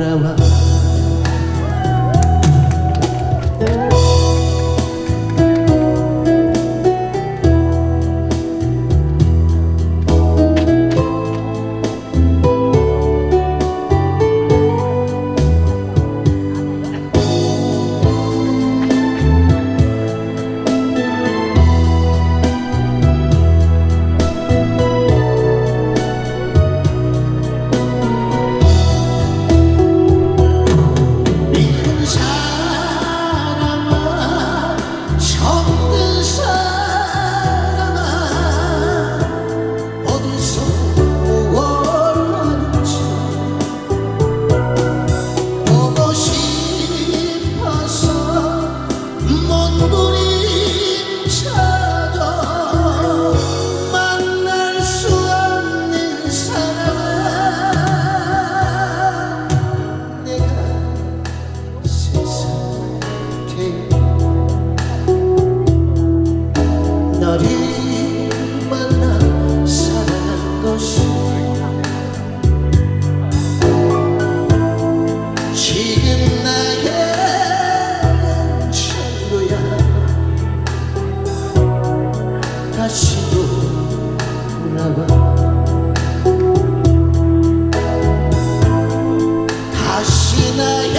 umbrella 다시 돌아와 다시 나의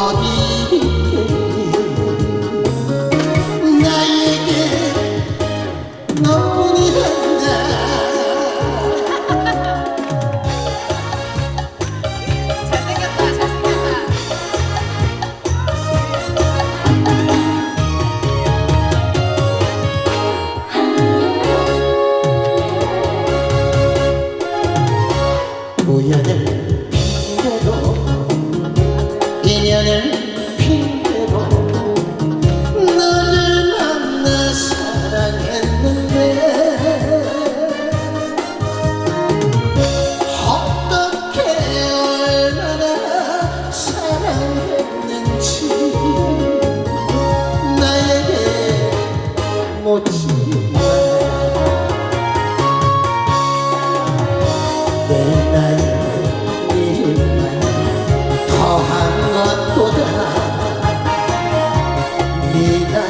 Body. need